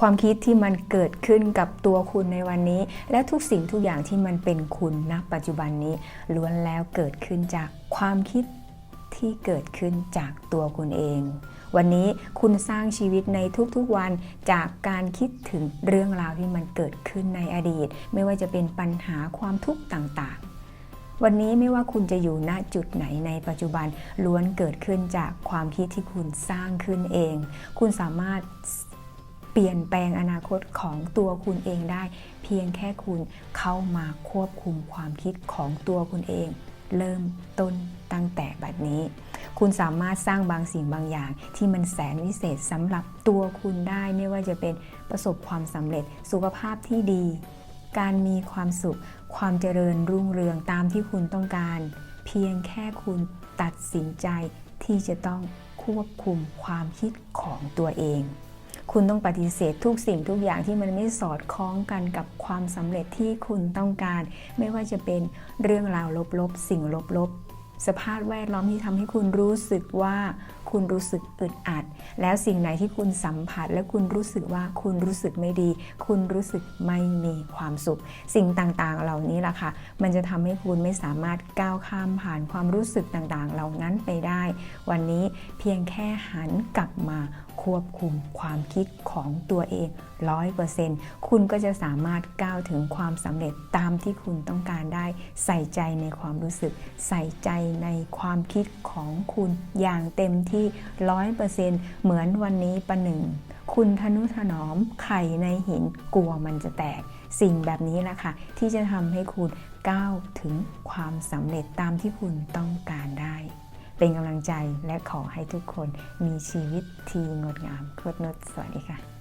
ความคิดที่มันเกิดขึ้นกับตัวคุณในวันนี้ และทุกสิ่งทุกอย่างที่มันเป็นคุณณปัจจุบันนี้ล้วนแล้วเกิดขึ้นจากความคิดที่เกิดขึ้นจากตัวคุณเอง วันนี้คุณสร้างชีวิตในทุกๆวันจากการคิดถึงเรื่องราวที่มันเกิดขึ้นในอดีต ไม่ว่าจะเป็นปัญหาความทุกข์ต่างๆ วันนี้ไม่ว่าคุณจะอยู่ณจุดไหนในปัจจุบันล้วนเกิดขึ้นจากความคิดที่คุณสร้างขึ้นเอง คุณสามารถ เปลี่ยนแปลงอนาคตของตัวคุณเองได้ เพียงแค่คุณเข้ามาควบคุมความคิดของตัวคุณเอง เริ่มต้นตั้งแต่บัดนี้ คุณสามารถสร้างบางสิ่งบางอย่าง ที่มันแสนวิเศษสำหรับตัวคุณได้ไม่ว่าจะเป็นประสบความสำเร็จสุขภาพที่ดี การมีความสุข ความเจริญรุ่งเรืองตามที่คุณต้องการ เพียงแค่คุณตัดสินใจที่จะต้องควบคุมความคิดของตัวเอง คุณต้องปฏิเสธทุกสิ่งทุกอย่างที่มันไม่สอดคล้องกันกับความสำเร็จที่คุณต้องการ ไม่ว่าจะเป็นเรื่องราวลบๆ สิ่งลบๆ สภาพแวดล้อมที่ทำให้คุณรู้สึกว่าคุณรู้สึกอึดอัด แล้วสิ่งไหนที่คุณสัมผัส และคุณรู้สึกว่าคุณรู้สึกไม่ดี คุณรู้สึกไม่มีความสุข สิ่งต่างๆเหล่านี้ล่ะค่ะ มันจะทำให้คุณไม่สามารถก้าวข้ามผ่านความรู้สึกต่างๆ เหล่านั้นไปได้ วันนี้เพียงแค่หันกลับมาควบคุมความคิดของตัวเอง100%คุณก็จะสามารถก้าวถึงความสำเร็จตามที่คุณต้องการได้ ใส่ใจในความรู้สึก ใส่ใจในความคิดของคุณอย่างเต็มที่100%เปอร์เซ็นเหมือนวันนี้ประหนึ่ง คุณทนุถนอมไข่ในหินกลัวมันจะแตก สิ่งแบบนี้แหละค่ะ ที่จะทำให้คุณก้าวถึงความสำเร็จตามที่คุณต้องการได้ เป็นกำลังใจและขอให้ทุกคนมีชีวิตที่งดงามโคตรนุชสวัสดีค่ะ